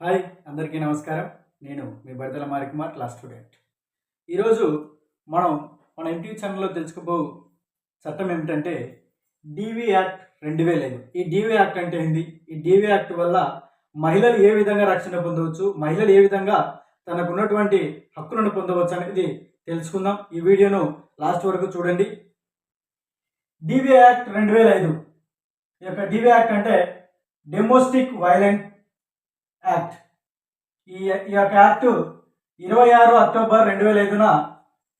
Hi అందరికీ నమస్కారం. నేను మీ బడతల మారికుమార్ క్లాస్ స్టూడెంట్. ఈరోజు మనం మన ఎన్టీవీ ఛానల్లో తెలుసుకోబో చట్టం ఏమిటంటే డీవీ యాక్ట్ రెండు వేల ఐదు. ఈ డీవీ యాక్ట్ అంటే ఏంది? ఈ డీవీ యాక్ట్ వల్ల మహిళలు ఏ విధంగా రక్షణ పొందవచ్చు? మహిళలు ఏ విధంగా తనకు ఉన్నటువంటి హక్కులను పొందవచ్చు అనేది తెలుసుకుందాం. ఈ వీడియోను లాస్ట్ వరకు చూడండి. డీవీ యాక్ట్ రెండు వేల ఐదు. ఈ యొక్క డీవీ యాక్ట్ అంటే డొమెస్టిక్ వైలెంట్ యాక్ట్ ఈ ఈ యొక్క యాక్ట్ ఇరవై ఆరు అక్టోబర్ రెండు వేల ఐదున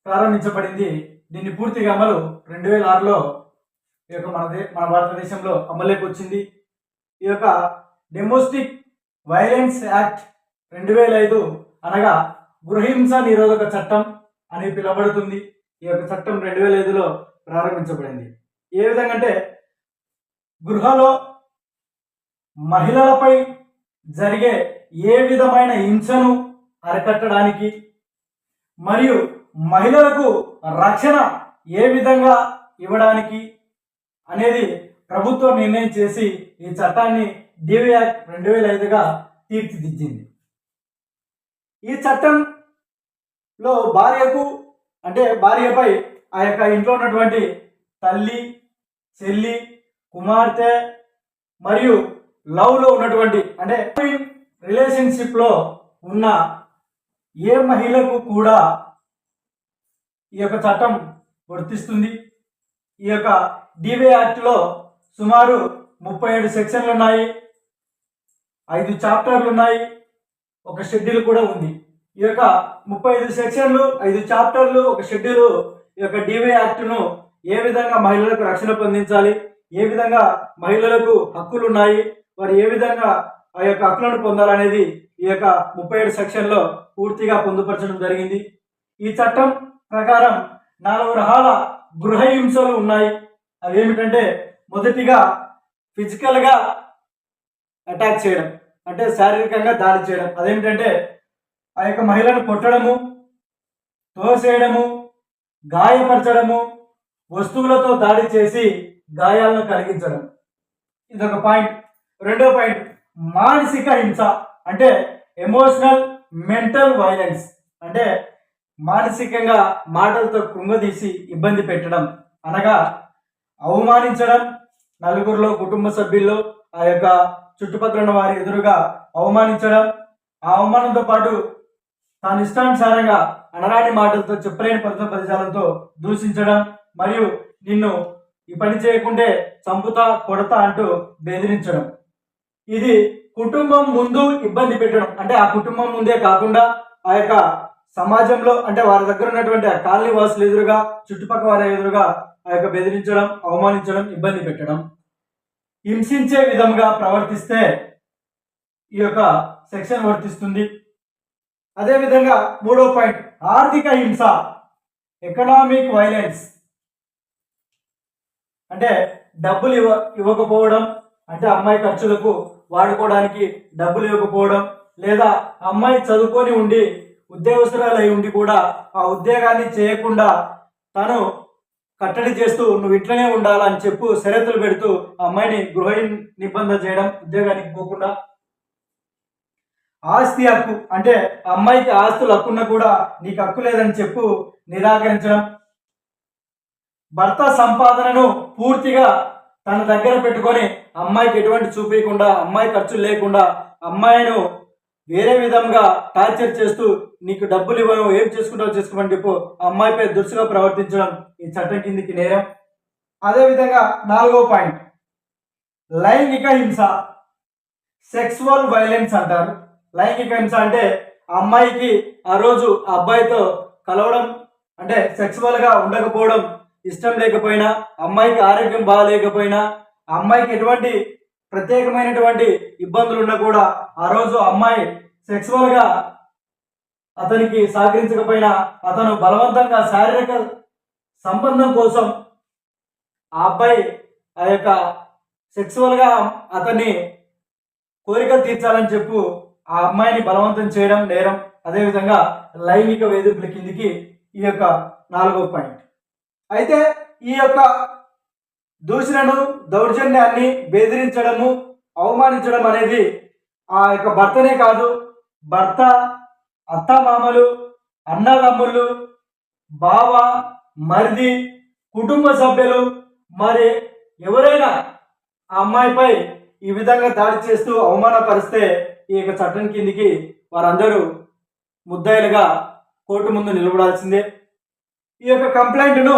ప్రారంభించబడింది. దీన్ని పూర్తిగా అమలు రెండు వేల ఆరులో ఈ యొక్క మన దే మన భారతదేశంలో అమలులోకి వచ్చింది. ఈ యొక్క డొమెస్టిక్ వైలెన్స్ యాక్ట్ రెండు వేల ఐదు అనగా గృహహింస నిరోధక చట్టం అని పిలువబడుతుంది. ఈ యొక్క చట్టం రెండు వేల ఐదులో ప్రారంభించబడింది. ఏ విధంగా అంటే గృహలో మహిళలపై జరిగే ఏ విధమైన హింసను అరికట్టడానికి మరియు మహిళలకు రక్షణ ఏ విధంగా ఇవ్వడానికి అనేది ప్రభుత్వం నిర్ణయం చేసి ఈ చట్టాన్ని డివి యాక్ట్ రెండు వేల ఐదుగా తీర్చిదిద్దింది. ఈ చట్టంలో భార్యకు అంటే భార్యపై ఆ యొక్క ఇంట్లో ఉన్నటువంటి తల్లి చెల్లి కుమార్తె మరియు లవ్లో ఉన్నటువంటి అంటే రిలేషన్షిప్లో ఉన్న ఏ మహిళకు కూడా ఈ యొక్క చట్టం వర్తిస్తుంది ఈ యొక్క డివే యాక్ట్లో సుమారు ముప్పై ఏడు సెక్షన్లు ఉన్నాయి. ఐదు చాప్టర్లు ఉన్నాయి. ఒక షెడ్యూల్ కూడా ఉంది. ఈ యొక్క ముప్పై ఐదు సెక్షన్లు ఐదు చాప్టర్లు ఒక షెడ్యూల్ ఈ యొక్క డివే యాక్ట్ను ఏ విధంగా మహిళలకు రక్షణ పొందించాలి? ఏ విధంగా మహిళలకు హక్కులు ఉన్నాయి వారు ఏ విధంగా ఆ యొక్క హక్కులను పొందాలనేది ఈ యొక్క ముప్పై ఏడు సెక్షన్లో పూర్తిగా పొందుపరచడం జరిగింది. ఈ చట్టం ప్రకారం నాలుగు రకాల గృహ హింసలు ఉన్నాయి. అవి ఏమిటంటే మొదటిగా ఫిజికల్గా అటాక్ చేయడం అంటే శారీరకంగా దాడి చేయడం. అదేమిటంటే ఆ యొక్క మహిళను కొట్టడము తోసేయడము గాయపరచడము వస్తువులతో దాడి చేసి గాయాలను కలిగించడం. ఇదొక పాయింట్. రెండో పాయింట్ మానసిక హింస అంటే ఎమోషనల్ మెంటల్ వైలెన్స్ అంటే మానసికంగా మాటలతో కృంగదీసి ఇబ్బంది పెట్టడం అనగా అవమానించడం నలుగురిలో కుటుంబ సభ్యుల్లో ఆ యొక్క చుట్టుపక్కల ఉన్న వారి ఎదురుగా అవమానించడం ఆ అవమానంతో పాటు తాను ఇష్టానుసారంగా అనరాని మాటలతో చెప్పలేని పద పదజాలంతో దూషించడం మరియు నిన్ను ఈ పని చేయకుంటే చంపుతా కొడతా అంటూ బెదిరించడం. ఇది కుటుంబం ముందు ఇబ్బంది పెట్టడం. అంటే ఆ కుటుంబం ముందే కాకుండా ఆ యొక్క సమాజంలో అంటే వారి దగ్గర ఉన్నటువంటి ఆ కాలనీ వాసులు ఎదురుగా చుట్టుపక్కల వారి ఎదురుగా ఆ యొక్క బెదిరించడం అవమానించడం ఇబ్బంది పెట్టడం. హింసించే విధంగా ప్రవర్తిస్తే ఈ యొక్క సెక్షన్ వర్తిస్తుంది. అదేవిధంగా మూడో పాయింట్ ఆర్థిక హింస ఎకనామిక్ వైలెన్స్. అంటే డబ్బులు ఇవ్వ ఇవ్వకపోవడం అంటే అమ్మాయి ఖర్చులకు వాడుకోవడానికి డబ్బులు ఇవ్వకపోవడం లేదా అమ్మాయి చదువుకొని ఉండి ఉద్యోగస్తురాలు అయి ఉండి కూడా ఆ ఉద్యోగాన్ని చేయకుండా తను కట్టడి చేస్తూ నువ్వు ఇట్లనే ఉండాలని చెప్పు షరతులు పెడుతూ ఆ అమ్మాయిని గృహ నిబంధన చేయడం ఉద్యోగానికి పోకుండా. ఆస్తి హక్కు అంటే ఆ అమ్మాయికి ఆస్తులు హక్కున్నా కూడా నీకు హక్కు లేదని చెప్పు నిరాకరించడం. భర్త సంపాదనను పూర్తిగా తన దగ్గర పెట్టుకొని అమ్మాయికి ఎటువంటి చూపించకుండా అమ్మాయి ఖర్చులు లేకుండా అమ్మాయిను వేరే విధంగా టార్చర్ చేస్తూ నీకు డబ్బులు ఇవ్వను ఏం చేసుకుంటావు చేసుకోమని చెప్పు అమ్మాయిపై దురుసుగా ప్రవర్తించడం ఈ చట్టం కిందికి నేరం. అదేవిధంగా నాలుగో పాయింట్. లైంగిక హింస సెక్సువల్ వైలెన్స్ అంటారు. లైంగిక హింస అంటే అమ్మాయికి ఆ రోజు ఆ అబ్బాయితో కలవడం అంటే సెక్సువల్గా ఉండకపోవడం ఇష్టం లేకపోయినా అమ్మాయికి ఆరోగ్యం బాగాలేకపోయినా ఆ అమ్మాయికి ఎటువంటి ప్రత్యేకమైనటువంటి ఇబ్బందులు ఉన్నా కూడా ఆ రోజు అమ్మాయి సెక్సువల్గా అతనికి సహకరించకపోయినా అతను బలవంతంగా శారీరక సంబంధం కోసం ఆ అబ్బాయి ఆ యొక్క సెక్సువల్గా అతన్ని కోరికలు తీర్చాలని చెప్పు ఆ అమ్మాయిని బలవంతం చేయడం నేరం. అదేవిధంగా లైంగిక వేధింపుల కిందికి ఈ యొక్క నాలుగో పాయింట్. అయితే ఈ యొక్క దూషణను దౌర్జన్యాన్ని బెదిరించడము అవమానించడం అనేది ఆ యొక్క భర్తనే కాదు. భర్త అత్తమామలు అన్నదమ్ముళ్ళు బావ మరిది కుటుంబ సభ్యులు మరి ఎవరైనా ఆ అమ్మాయిపై ఈ విధంగా దాడి చేస్తూ అవమానపరిస్తే ఈ యొక్క చట్టం కిందికి వారందరూ ముద్దాయిలుగా కోర్టు ముందు నిలబడాల్సిందే. ఈ యొక్క కంప్లైంట్ను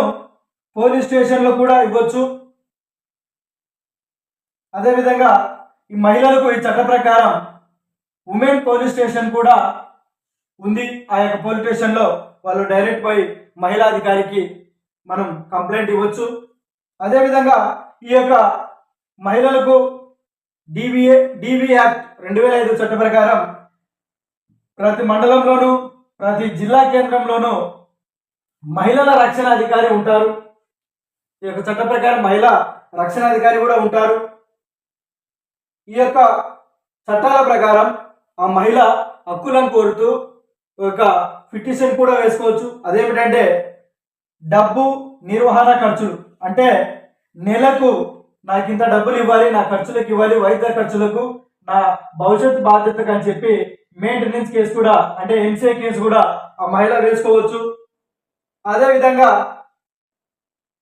పోలీస్ స్టేషన్లో కూడా ఇవ్వచ్చు. అదేవిధంగా ఈ మహిళలకు ఈ చట్ట ప్రకారం ఉమెన్ పోలీస్ స్టేషన్ కూడా ఉంది. ఆ యొక్క పోలీస్ స్టేషన్లో వాళ్ళు డైరెక్ట్ పోయి మహిళా అధికారికి మనం కంప్లైంట్ ఇవ్వచ్చు. అదేవిధంగా ఈ యొక్క మహిళలకు డివిఏ డివి యాక్ట్ రెండు వేల ఐదు చట్ట ప్రకారం ప్రతి మండలంలోనూ ప్రతి జిల్లా కేంద్రంలోనూ మహిళల రక్షణ అధికారి ఉంటారు. ఈ యొక్క చట్ట ప్రకారం మహిళ రక్షణ అధికారి కూడా ఉంటారు. ఈ యొక్క చట్టాల ప్రకారం ఆ మహిళ హక్కులను కోరుతూ ఒక పిటిషన్ కూడా వేసుకోవచ్చు. అదేమిటంటే డబ్బు నిర్వహణ ఖర్చులు. అంటే నెలకు నాకు ఇంత డబ్బులు ఇవ్వాలి నా ఖర్చులకు ఇవ్వాలి వైద్య ఖర్చులకు నా భవిష్యత్ బాధ్యతకు అని చెప్పి మెయింటెనెన్స్ కేసు కూడా అంటే ఎంసీఏ కేసు కూడా ఆ మహిళ వేసుకోవచ్చు. అదేవిధంగా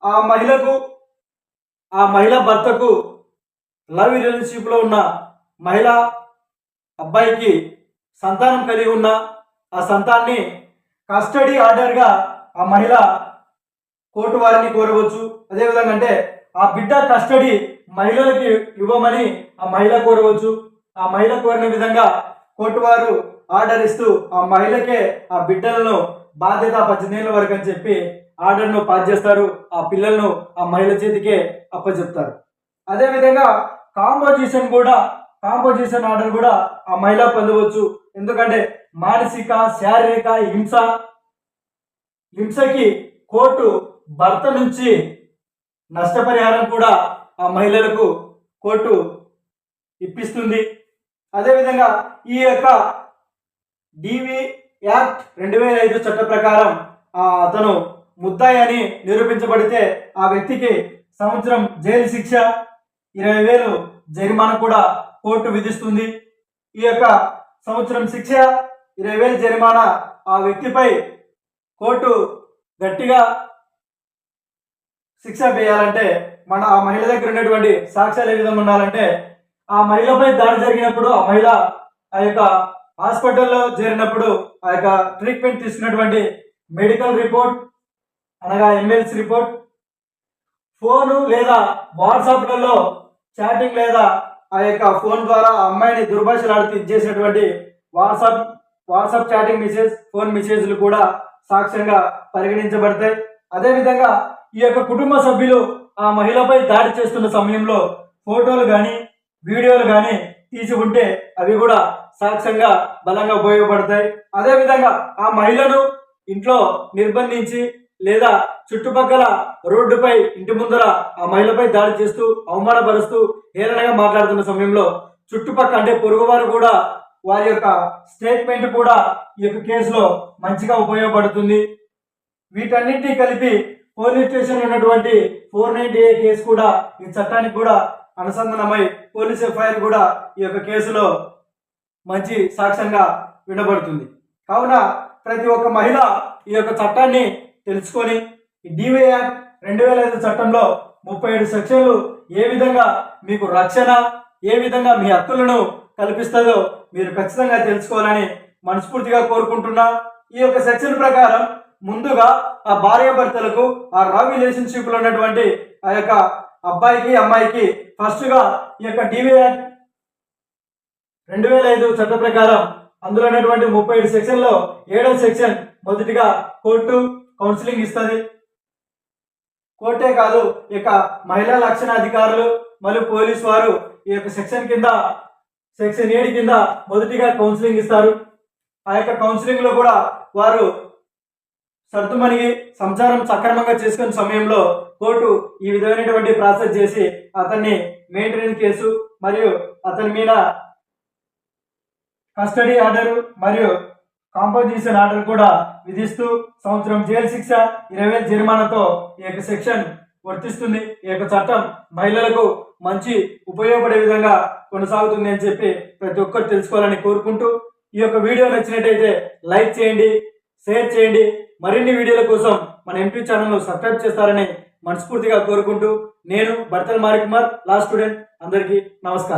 ఆ మహిళకు ఆ మహిళ భర్తకు లవ్ రిలేషన్షిప్లో ఉన్న మహిళ అబ్బాయికి సంతానం కలిగి ఉన్న ఆ సంతాన్ని కస్టడీ ఆర్డర్గా ఆ మహిళ కోర్టు వారిని కోరవచ్చు. అదేవిధంగా అంటే ఆ బిడ్డ కస్టడీ మహిళలకి ఇవ్వమని ఆ మహిళ కోరవచ్చు. ఆ మహిళ కోరిన విధంగా కోర్టు వారు ఆర్డర్ ఇస్తూ ఆ మహిళకే ఆ బిడ్డలను బాధ్యత పద్దెనిమిది వరకు అని చెప్పి ఆర్డర్ను పాస్ చేస్తారు. ఆ పిల్లలను ఆ మహిళ చేతికే అప్పచెప్తారు. అదేవిధంగా కాంపోజిషన్ కూడా కాంపోజిషన్ ఆర్డర్ కూడా ఆ మహిళ పొందవచ్చు. ఎందుకంటే మానసిక శారీరక హింస హింసకి కోర్టు భర్త నుంచి నష్టపరిహారం కూడా ఆ మహిళలకు కోర్టు ఇప్పిస్తుంది. అదేవిధంగా ఈ యొక్క డివి యాక్ట్ రెండు వేల ఐదు చట్ట ప్రకారం అతను ముద్దాయి అని నిరూపించబడితే ఆ వ్యక్తికి సంవత్సరం జైలు శిక్ష ఇరవై వేలు జరిమానా కూడా కోర్టు విధిస్తుంది. ఈ యొక్క సంవత్సరం శిక్ష ఇరవై వేలు జరిమానా ఆ వ్యక్తిపై కోర్టు గట్టిగా శిక్ష వేయాలంటే మన ఆ మహిళ దగ్గర ఉన్నటువంటి సాక్ష్యాలు ఏ విధంగా ఉండాలంటే ఆ మహిళపై దాడి జరిగినప్పుడు ఆ మహిళ ఆ యొక్క హాస్పిటల్లో చేరినప్పుడు ఆ యొక్క ట్రీట్మెంట్ తీసుకున్నటువంటి మెడికల్ రిపోర్ట్ అనగా ఎంఎల్సి రిపోర్ట్ ఫోను లేదా వాట్సాప్లలో చాటింగ్ లేదా ఆ యొక్క ఫోన్ ద్వారా ఆ అమ్మాయిని దుర్భాషలాడుతూ ఇచ్చేసినటువంటి WhatsApp WhatsApp chatting message phone మెసేజ్లు కూడా సాక్ష్యంగా పరిగణించబడతాయి. అదేవిధంగా ఈ యొక్క కుటుంబ సభ్యులు ఆ మహిళపై దాడి చేస్తున్న సమయంలో ఫోటోలు కానీ వీడియోలు కానీ తీసి ఉంటే అవి కూడా సాక్ష్యంగా బలంగా ఉపయోగపడతాయి. అదేవిధంగా ఆ మహిళను ఇంట్లో నిర్బంధించి లేదా చుట్టుపక్కల రోడ్డుపై ఇంటి ముందర ఆ మహిళపై దాడి చేస్తూ అవమానపరుస్తూ హేళనగా మాట్లాడుతున్న సమయంలో చుట్టుపక్కల అంటే పొరుగువారు కూడా వారి యొక్క స్టేట్మెంట్ కూడా ఈ యొక్క కేసులో మంచిగా ఉపయోగపడుతుంది. వీటన్నింటినీ కలిపి పోలీస్ స్టేషన్ ఉన్నటువంటి ఫోర్ నైన్టీ ఏ కేసు కూడా ఈ చట్టానికి కూడా అనుసంధానమై పోలీస్ ఎఫ్ఐఆర్ కూడా ఈ యొక్క కేసులో మంచి సాక్ష్యంగా వినబడుతుంది. కావున ప్రతి ఒక్క మహిళ ఈ యొక్క చట్టాన్ని తెలుసుకొని ఈ డివై యాక్ట్ రెండు వేల ఐదు చట్టంలో ముప్పై ఏడు సెక్షన్లు ఏ విధంగా మీకు రక్షణ ఏ విధంగా మీ హక్కులను కల్పిస్తుందో మీరు ఖచ్చితంగా తెలుసుకోవాలని మనస్ఫూర్తిగా కోరుకుంటున్నా. ఈ యొక్క సెక్షన్ ప్రకారం ముందుగా ఆ భార్య భర్తలకు ఆ లవ్ రిలేషన్షిప్లో ఉన్నటువంటి ఆ యొక్క అబ్బాయికి అమ్మాయికి ఫస్ట్గా ఈ యొక్క డివి యాక్ట్ రెండు వేల ఐదు చట్ట ప్రకారం అందులో ఉన్నటువంటి ముప్పై ఏడు సెక్షన్లో ఏడవ సెక్షన్ మొదటిగా కోర్టు కౌన్సిలింగ్ ఇస్తుంది. కోర్టే కాదు ఈ మహిళా రక్షణ అధికారులు మరియు పోలీస్ వారు ఈ యొక్క సెక్షన్ కింద సెక్షన్ ఏడు కింద మొదటిగా కౌన్సిలింగ్ ఇస్తారు. ఆ యొక్క కౌన్సిలింగ్లో కూడా వారు సర్దుమణిగి సంసారం సక్రమంగా చేసుకునే సమయంలో కోర్టు ఈ విధమైనటువంటి ప్రాసెస్ చేసి అతన్ని మెయింటెనెన్స్ కేసు మరియు అతని మీద కస్టడీ ఆర్డర్ మరియు కాంపోజిషన్ ఆర్డర్ కూడా విధిస్తూ సంవత్సరం జైలు శిక్ష ఇరవై వేల జరిమానాతో ఈ యొక్క సెక్షన్ వర్తిస్తుంది. ఈ యొక్క చట్టం మహిళలకు మంచి ఉపయోగపడే విధంగా కొనసాగుతుంది అని చెప్పి ప్రతి ఒక్కరు తెలుసుకోవాలని కోరుకుంటూ ఈ యొక్క వీడియో నచ్చినట్టయితే లైక్ చేయండి షేర్ చేయండి. మరిన్ని వీడియోల కోసం మన ఎంపీ ఛానల్ను సబ్స్క్రైబ్ చేస్తారని మనస్ఫూర్తిగా కోరుకుంటూ నేను భర్తల్ మారికుమార్ లా స్టూడెంట్ అందరికీ నమస్కారం.